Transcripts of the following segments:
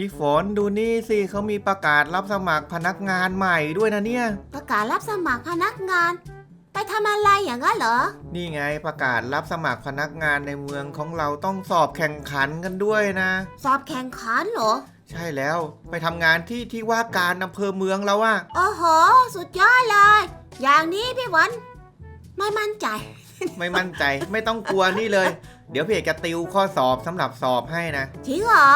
พี่ฝนดูนี่สิเขามีประกาศรับสมัครพนักงานใหม่ด้วยนะเนี่ย ประกาศรับสมัครพนักงาน ไปทำอะไรอย่างนั้นเหรอ นี่ไงประกาศรับสมัครพนักงานในเมืองของเราต้องสอบแข่งขันกันด้วยนะ สอบแข่งขันเหรอ ใช่แล้วไปทำงานที่ที่ว่าการอำเภอเมืองแล้วอะโอ้โห สุดยอดเลย อย่างนี้พี่หวัน ไม่มั่นใจ ไม่มั่นใจไม่ต้องกลัวนี่เลย เดี๋ยวพี่เอกจะติวข้อสอบสำหรับสอบให้นะ จริงเหรอ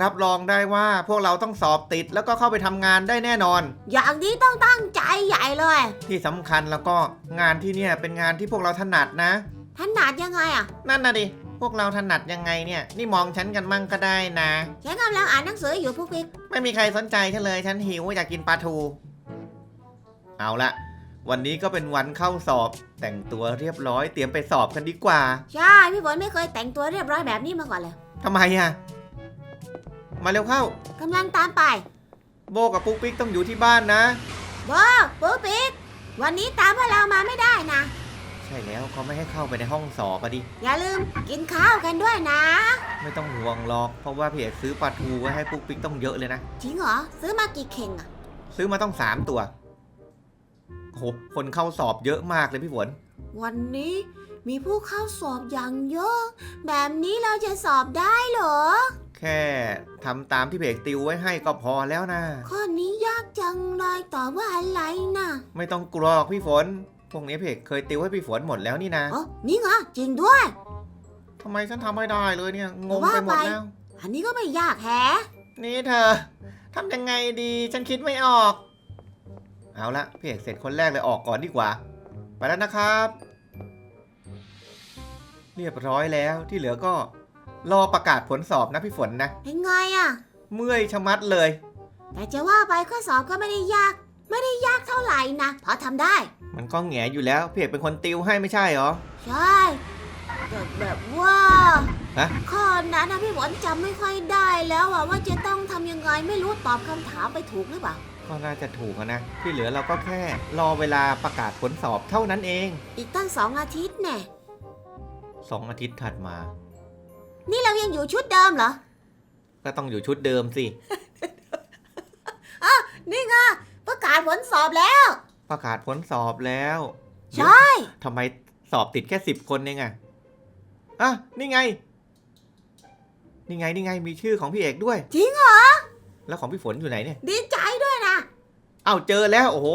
รับรองได้ว่าพวกเราต้องสอบติดแล้วก็เข้าไปทำงานได้แน่นอน อย่างนี้ต้องตั้งใจใหญ่เลย ที่สำคัญแล้วก็งานที่เนี่ยเป็นงานที่พวกเราถนัดนะถนัดยังไงอะ นั่นนะดิพวกเราถนัดยังไงเนี่ย นี่มองฉันกันมั่งก็ได้นะ ฉันกำลังอ่านหนังสืออยู่พวกพี่ไม่มีใครสนใจฉันเลยฉันหิวอยากกินปลาทู เอาละ วันนี้ก็เป็นวันเข้าสอบแต่งตัวเรียบร้อยเตรียมไปสอบกันดีกว่าใช่พี่ฝนไม่เคยแต่งตัวเรียบร้อยแบบนี้มาก่อนเลยทำไมอะมาเร็วเข้ากำลังตามไปโบกับปุ๊กปิ๊กต้องอยู่ที่บ้านนะ โบปุ๊บปิ๊กวันนี้ตามพวกเรามาไม่ได้นะ ใช่แล้วเขาไม่ให้เข้าไปในห้องสอบอะดิ อย่าลืมกินข้าวกันด้วยนะ ไม่ต้องห่วงหรอก เพราะว่าพี่เอกซื้อปลาทูไว้ให้ปุ๊กปิ๊กต้องเยอะเลยนะ จริงเหรอซื้อมากี่เข่งอะซื้อมาต้องสามตัวโหคนเข้าสอบเยอะมากเลยพี่ฝนวันนี้มีผู้เข้าสอบอย่างเยอะ แบบนี้เราจะสอบได้เหรอ แค่ทำตามที่พี่เอกติวไว้ให้ก็พอแล้วนะ ข้อนี้ยากจังเลยตอบว่าอะไรนะไม่ต้องกลัวหรอกพี่ฝน พวกนี้พี่เอกเคยติวให้พี่ฝนหมดแล้วนี่นะอ๋อนี่ไงจริงด้วยทำไมฉันทำไม่ได้เลยเนี่ย งงว่าไปหมดไปแล้ว อันนี้ก็ไม่ยากแฮะนี่เธอทำยังไงดีฉันคิดไม่ออก เอาละพี่เอกเสร็จคนแรกเลยออกก่อนดีกว่า ไปแล้วนะครับ เรียบร้อยแล้วที่เหลือก็รอประกาศผลสอบนะพี่ฝนนะ เป็นไงอะ เมื่อยชะมัดเลย แต่จะว่าไปข้อสอบก็ไม่ได้ยาก ไม่ได้ยากเท่าไหร่นะเพราะทำได้ มันก็แหงอยู่แล้วพี่เอกเป็นคนติวให้ไม่ใช่เหรอ ใช่แต่แบบว่าฮะ ข้อนั้นนะพี่ฝนจำไม่ค่อยได้แล้วอะว่าจะต้องทำยังไงไม่รู้ตอบคำถามไปถูกหรือเปล่า ก็น่าจะถูกอะนะ ที่เหลือเราก็แค่รอเวลาประกาศผลสอบเท่านั้นเอง อีกตั้งสองอาทิตย์แน่สองอาทิตย์ถัดมา นี่เรายังอยู่ชุดเดิมเหรอ ก็ต้องอยู่ชุดเดิมสิ นี่ไงประกาศผลสอบแล้ว ประกาศผลสอบแล้วใช่ ทำไมสอบติดแค่สิบคนเองอะอะ นี่ไง นี่ไง นี่ไง มีชื่อของพี่เอกด้วย จริงเหรอ แล้วของพี่ฝนอยู่ไหนเนี่ย ดีใจด้วยนะ เอ้าเจอแล้วโอ้โห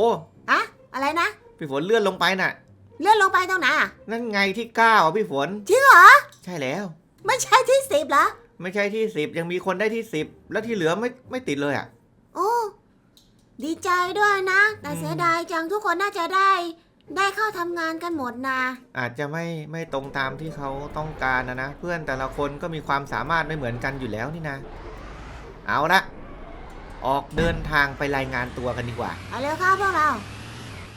อะอะไรนะ พี่ฝนเลื่อนลงไปน่ะ เลื่อนลงไปตรงไหนอะนั่นไงที่เก้าอะพี่ฝน จริงเหรอ ใช่แล้ว ไม่ใช่ที่สิบเหรอ ไม่ใช่ที่สิบยังมีคนได้ที่สิบแล้วที่เหลือไม่ไม่ติดเลยอะ โอ้ ดีใจด้วยนะ แต่อืมเสียดายจังทุกคนน่าจะได้ ได้เข้าทำงานกันหมดนะ อาจจะไม่ไม่ตรงตามที่เขาต้องการนะนะ เพื่อนแต่ละคนก็มีความสามารถไม่เหมือนกันอยู่แล้วนี่นะ เอาละ ออกเดินทางไปรายงานตัวกันดีกว่า เอาเร็วครับพวกเรา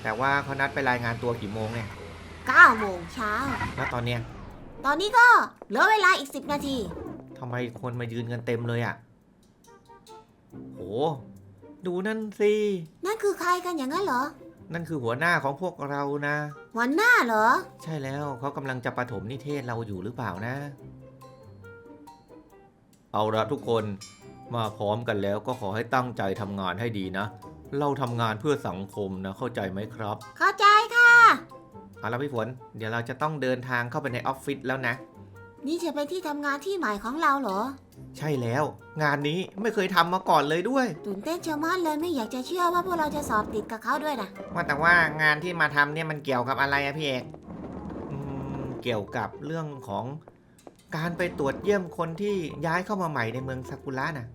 แต่ว่าเขานัดไปรายงานตัวกี่โมงเนี่ย9โมงเช้า แล้วตอนเนี้ยตอนนี้ก็เหลือเวลาอีก 10 นาที ทำไมคนมายืนกันเต็มเลยอะ่ะโหดูนั่นสินั่นคือใครกันอย่างนั้นเหรอ นั่นคือหัวหน้าของพวกเรานะ หัวหน้าเหรอ ใช่แล้วเขากำลังจะประถมนิเทศเราอยู่หรือเปล่านะ เอาละทุกคน มาพร้อมกันแล้วก็ขอให้ตั้งใจทำงานให้ดีนะ เราทำงานเพื่อสังคมนะเข้าใจไหมครับ เข้าใจค่ะเอาละพี่ฝน เดี๋ยวเราจะต้องเดินทางเข้าไปในออฟฟิศแล้วนะ นี่จะเป็นที่ทำงานที่ใหม่ของเราเหรอ ใช่แล้ว งานนี้ไม่เคยทำมาก่อนเลยด้วย ตื่นเต้นเชียวมากเลยไม่อยากจะเชื่อว่าพวกเราจะสอบติดกับเขาด้วยนะว่าแต่ว่างานที่มาทำเนี่ยมันเกี่ยวกับอะไรอะพี่เอกอืมเกี่ยวกับเรื่องของการไปตรวจเยี่ยมคนที่ย้ายเข้ามาใหม่ในเมืองซากุระน่ะ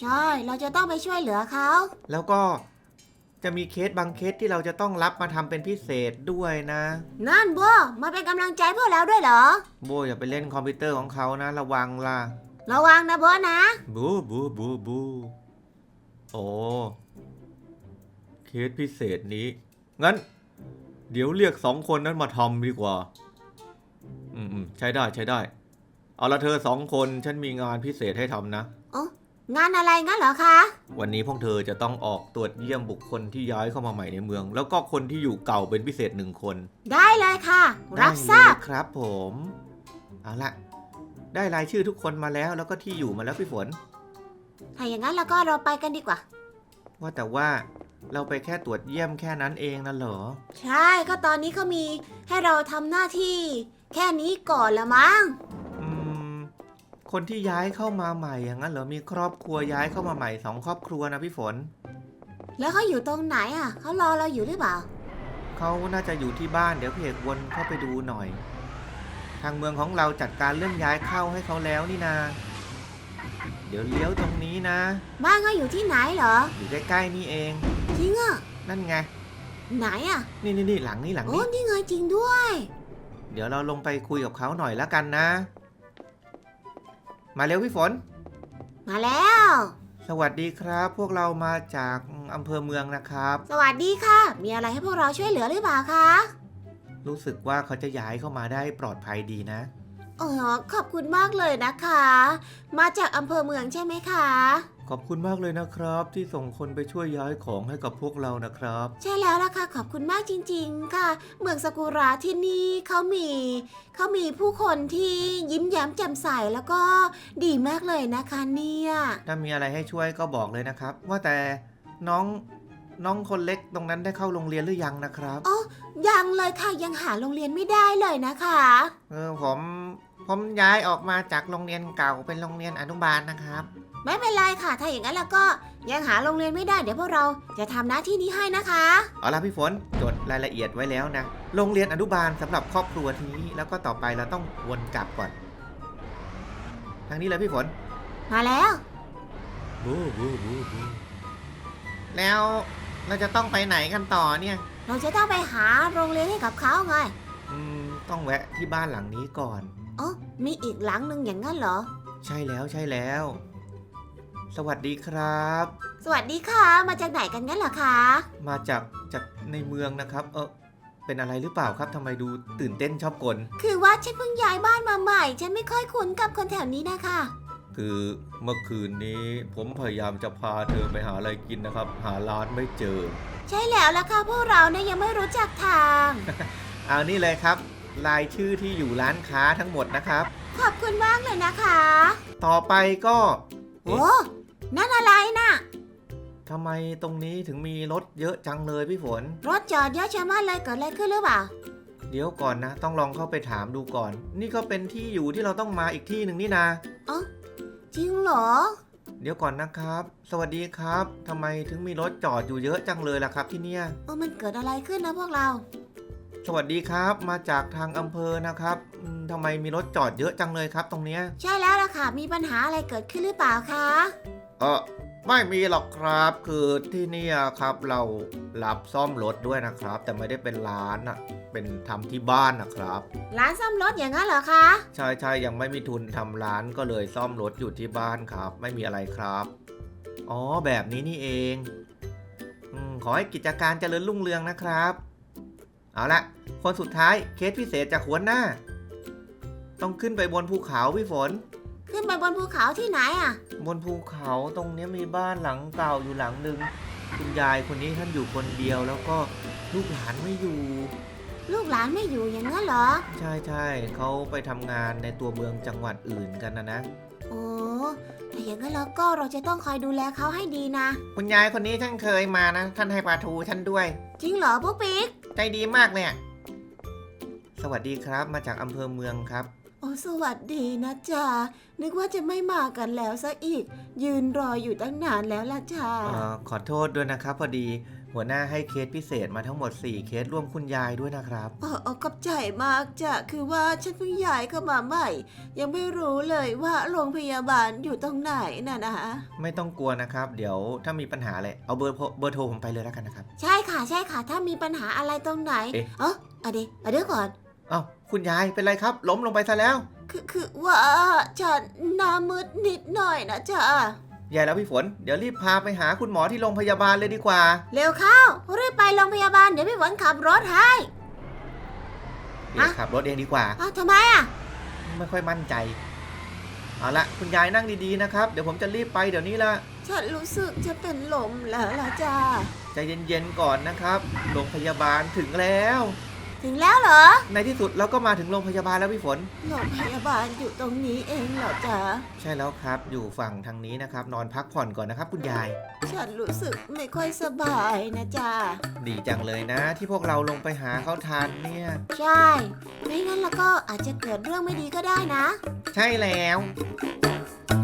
ใช่ เราจะต้องไปช่วยเหลือเขา แล้วก็จะมีเคสบางเคสที่เราจะต้องรับมาทำเป็นพิเศษด้วยนะ นั่นโบมาเป็นกำลังใจพวกเราด้วยเหรอ โบอย่าไปเล่นคอมพิวเตอร์ของเขานะ ระวังล่ะ ระวังนะโบนะ บูบูบูบูโอ้เคสพิเศษนี้ งั้น เดี๋ยวเรียกสองคนนั้นมาทำดีกว่า อืมอืมใช้ได้ใช้ได้ เอาละเธอสองคนฉันมีงานพิเศษให้ทำนะ งานอะไรงั้นเหรอคะ วันนี้พวกเธอจะต้องออกตรวจเยี่ยมบุคคลที่ย้ายเข้ามาใหม่ในเมือง แล้วก็คนที่อยู่เก่าเป็นพิเศษหนึ่งคนได้เลยค่ะ รับทราบได้เลยครับผม เอาละได้รายชื่อทุกคนมาแล้ว แล้วก็ที่อยู่มาแล้วพี่ฝน ถ้าอย่างนั้นแล้วก็เราไปกันดีกว่า ว่าแต่ว่าเราไปแค่ตรวจเยี่ยมแค่นั้นเองนะเหรอ ใช่ก็ตอนนี้เขามีให้เราทำหน้าที่ แค่นี้ก่อนละมั้งอืม คนที่ย้ายเข้ามาใหม่อย่างนั้นเหรอมีครอบครัวย้ายเข้ามาใหม่สองครอบครัวนะพี่ฝนแล้วเขาอยู่ตรงไหนอะเขารอเราอยู่หรือเปล่าเขาน่าจะอยู่ที่บ้านเดี๋ยวพี่เอกวนเข้าไปดูหน่อย ทางเมืองของเราจัดการเรื่องย้ายเข้าให้เขาแล้วนี่นา เดี๋ยวเลี้ยวตรงนี้นะ บ้านเขาอยู่ที่ไหนเหรออยู่ใกล้ๆนี่เอง จริงอะนั่นไง ไหนอะนี่นี่นี่หลังนี้หลังโอ้นี้นี่ไงจริงด้วย เดี๋ยวเราลงไปคุยกับเขาหน่อยแล้วกันนะ มาเร็วพี่ฝน มาแล้ว สวัสดีครับ พวกเรามาจากอำเภอเมืองนะครับ สวัสดีค่ะ มีอะไรให้พวกเราช่วยเหลือหรือเปล่าคะ รู้สึกว่าเขาจะย้ายเข้ามาได้ปลอดภัยดีนะ อ๋อ ขอบคุณมากเลยนะคะ มาจากอำเภอเมืองใช่ไหมคะ ขอบคุณมากเลยนะครับ ที่ส่งคนไปช่วยย้ายของให้กับพวกเรานะครับ ใช่แล้วล่ะค่ะขอบคุณมากจริง ๆ ค่ะ เมืองสกุระที่นี่เขามีเขามีผู้คนที่ยิ้มแย้มแจ่มใสแล้วก็ดีมากเลยนะคะเนี่ยถ้ามีอะไรให้ช่วยก็บอกเลยนะครับ ว่าแต่น้องน้องคนเล็กตรงนั้นได้เข้าโรงเรียนหรือยังนะครับยังเลยค่ะยังหาโรงเรียนไม่ได้เลยนะคะ เออผมผมย้ายออกมาจากโรงเรียนเก่าเป็นโรงเรียนอนุบาลนะครับ ไม่เป็นไรค่ะ ถ้าอย่างนั้นแล้วก็ยังหาโรงเรียนไม่ได้เดี๋ยวพวกเราจะทำหน้าที่นี้ให้นะคะ เอาละพี่ฝนจดรายละเอียดไว้แล้วนะ โรงเรียนอนุบาลสำหรับครอบครัวทีนี้ แล้วก็ต่อไปเราต้องวนกลับก่อน ทางนี้เลยพี่ฝน มาแล้ว บูบูบูบูแล้วเราจะต้องไปไหนกันต่อเนี่ย เราจะต้องไปหาโรงเรียนให้กับเขาไงอืม ต้องแวะที่บ้านหลังนี้ก่อน อ๋อมีอีกหลังหนึ่งอย่างนั้นเหรอ ใช่แล้วใช่แล้ว สวัสดีครับ สวัสดีค่ะ มาจากไหนกันงั้นเหรอคะมาจากจากในเมืองนะครับ เออเป็นอะไรหรือเปล่าครับทำไมดูตื่นเต้นชอบกล คือว่าฉันเพิ่งย้ายบ้านมาใหม่ ฉันไม่ค่อยคุ้นกับคนแถวนี้นะคะ คือเมื่อคืนนี้ผมพยายามจะพาเธอไปหาอะไรกินนะครับ หาร้านไม่เจอ ใช่แล้วล่ะค่ะพวกเราเนี่ยยังไม่รู้จักทาง เอานี่เลยครับ รายชื่อที่อยู่ร้านค้าทั้งหมดนะครับ ขอบคุณมากเลยนะคะ ต่อไปก็ โอ้ นั่นอะไรน่ะ ทำไมตรงนี้ถึงมีรถเยอะจังเลยพี่ฝน รถจอดเยอะชะมัดเลยเกิดอะไรขึ้นหรือเปล่า เดี๋ยวก่อนนะ ต้องลองเข้าไปถามดูก่อน นี่ก็เป็นที่อยู่ที่เราต้องมาอีกที่หนึ่งนี่นา จริงเหรอ เดี๋ยวก่อนนะครับ สวัสดีครับทำไมถึงมีรถจอดอยู่เยอะจังเลยล่ะครับที่เนี่ย เออมันเกิดอะไรขึ้นนะพวกเรา สวัสดีครับ มาจากทางอำเภอนะครับอืมทำไมมีรถจอดเยอะจังเลยครับ ตรงเนี้ย ใช่แล้วล่ะค่ะ มีปัญหาอะไรเกิดขึ้นหรือเปล่าคะเออไม่มีหรอกครับคือที่เนี่ยครับเรารับซ่อมรถด้วยนะครับ แต่ไม่ได้เป็นร้านอะเป็นทำที่บ้านนะครับ ร้านซ่อมรถอย่างนั้นเหรอคะใช่ใช่ยังไม่มีทุนทำร้านก็เลยซ่อมรถอยู่ที่บ้านครับ ไม่มีอะไรครับอ๋อแบบนี้นี่เองอมขอให้กิจการเจริญรุ่งเรืองนะครับ เอาละคนสุดท้ายเคสพิเศษจากหัวหน้า ต้องขึ้นไปบนภูเขาพี่ฝน ขึ้นไปบนภูเขาที่ไหนอะ บนภูเขาตรงเนี้ยมีบ้านหลังเก่าอยู่หลังหนึ่งคุณยายคนนี้ท่านอยู่คนเดียวแล้วก็ลูกหลานไม่อยู่ ลูกหลานไม่อยู่อย่างนั้นเหรอ ใช่ใช่เขาไปทำงานในตัวเมืองจังหวัดอื่นกันนะนะ โอ้ถ้าอย่างนั้นแล้วก็เราจะต้องคอยดูแลเขาให้ดีนะ คุณยายคนนี้ท่านเคยมานะ ท่านให้ปลาทูท่านด้วย จริงเหรอพวกปิ๊ก ใจดีมากเนี่ยสวัสดีครับมาจากอำเภอเมืองครับโอ้สวัสดีนะจ๊ะนึกว่าจะไม่มากันแล้วซะอีก ยืนรออยู่ตั้งนานแล้วล่ะจ้าเออขอโทษด้วยนะครับ พอดี หัวหน้าให้เคสพิเศษมาทั้งหมด 4 เคสร่วมคุณยายด้วยนะครับเออเอากับใจมากจ้ะคือว่าฉันเพิ่งย้ายเข้ามาใหม่ ยังไม่รู้เลยว่าโรงพยาบาลอยู่ตรงไหนน่ะนะไม่ต้องกลัวนะครับ เดี๋ยวถ้ามีปัญหาอะไรเอาเบอร์โทรเบอร์โทรผมไปเลยแล้วกันนะครับ ใช่ค่ะใช่ค่ะ ถ้ามีปัญหาอะไรตรงไหนเอ๊ะเออเอาดี๋ยวเอาเดี๋ยวก่อนเอ้าคุณยายเป็นไรครับ ล้มลงไปซะแล้ว คือคือว่าฉันหน้ามืดนิดหน่อยนะจ๊ะแย่แล้วพี่ฝน เดี๋ยวรีบพาไปหาคุณหมอที่โรงพยาบาลเลยดีกว่า เร็วเข้ารีบไปโรงพยาบาลเดี๋ยวพี่ฝนขับรถให้ เดี๋ยวฮะ ขับรถเองดีกว่า อ้าวทำไมอะ ไม่ค่อยมั่นใจ เอาละคุณยายนั่งดีๆนะครับ เดี๋ยวผมจะรีบไปเดี๋ยวนี้ละฉันรู้สึกจะเป็นลมแล้วล่ะจ้าใจเย็นๆก่อนนะครับ โรงพยาบาลถึงแล้ว ถึงแล้วเหรอในที่สุดเราก็มาถึงโรงพยาบาลแล้วพี่ฝน โรงพยาบาลอยู่ตรงนี้เองเหรอจ๊ะ ใช่แล้วครับ อยู่ฝั่งทางนี้นะครับ นอนพักผ่อนก่อนนะครับคุณยาย ฉันรู้สึกไม่ค่อยสบายนะจ๊ะ ดีจังเลยนะ ที่พวกเราลงไปหาเขาทันเนี่ย ใช่ ไม่งั้นแล้วก็อาจจะเกิดเรื่องไม่ดีก็ได้นะ ใช่แล้วเ